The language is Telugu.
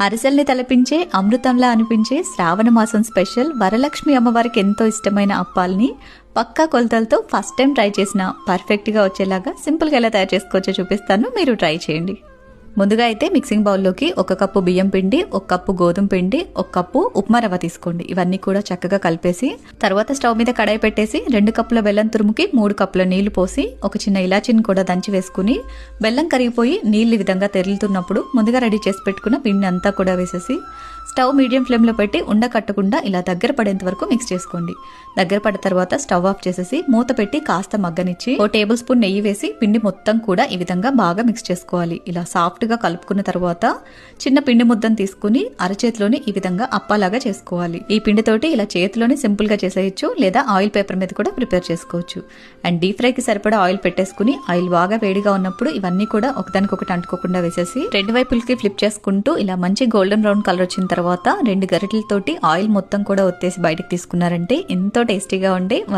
అరిసెల్ని తలపించే అమృతంలా అనిపించే శ్రావణ మాసం స్పెషల్ వరలక్ష్మి అమ్మవారికి ఎంతో ఇష్టమైన అప్పాల్ని పక్కా కొలతలతో ఫస్ట్ టైం ట్రై చేసిన పర్ఫెక్ట్గా వచ్చేలాగా సింపుల్గా ఎలా తయారు చేసుకోవచ్చో చూపిస్తాను. మీరు ట్రై చేయండి. ముందుగా అయితే మిక్సింగ్ బౌల్లోకి ఒక కప్పు బియ్యం పిండి ఒక కప్పు గోధుమ పిండి ఒక కప్పు ఉప్మా రవ్వ తీసుకోండి. ఇవన్నీ కూడా చక్కగా కలిపేసి తర్వాత స్టవ్ మీద కడాయి పెట్టేసి రెండు కప్పుల బెల్లం తురుముకి మూడు కప్పుల నీళ్ళు పోసి ఒక చిన్న ఇలాచిని కూడా దంచి వేసుకుని బెల్లం కరిగిపోయి నీళ్ళు ఈ విధంగా తెరులుతున్నప్పుడు ముందుగా రెడీ చేసి పెట్టుకున్న పిండి అంతా కూడా వేసేసి స్టవ్ మీడియం ఫ్లేమ్లో పెట్టి ఉండ కట్టకుండా ఇలా దగ్గర పడేంత వరకు మిక్స్ చేసుకోండి. దగ్గర పడిన తర్వాత స్టవ్ ఆఫ్ చేసేసి మూత పెట్టి కాస్త మగ్గనిచ్చి ఓ టేబుల్ స్పూన్ నెయ్యి వేసి పిండి మొత్తం కూడా ఈ విధంగా బాగా మిక్స్ చేసుకోవాలి. ఇలా సాఫ్ట్గా కలుపుకున్న తర్వాత చిన్న పిండి ముద్దను తీసుకుని అరచేతిలోని ఈ విధంగా అప్పాలాగా చేసుకోవాలి. ఈ పిండితోటి ఇలా చేతిలోనే సింపుల్గా చేసేయచ్చు లేదా ఆయిల్ పేపర్ మీద కూడా ప్రిపేర్ చేసుకోవచ్చు. అండ్ డీప్ ఫ్రైకి సరిపడా ఆయిల్ పెట్టేసుకుని ఆయిల్ బాగా వేడిగా ఉన్నప్పుడు ఇవన్నీ కూడా ఒకదానికొకటి అంటుకోకుండా వేసేసి రెండు వైపులకి ఫ్లిప్ చేసుకుంటూ ఇలా మంచి గోల్డెన్ బ్రౌన్ కలర్ వచ్చిన తర్వాత తర్వాత రెండు గరిటెలతోటి ఆయిల్ మొత్తం కూడా ఒత్తేసి బయటకు తీసుకున్నారంటే ఎంతో టేస్టీగా ఉండే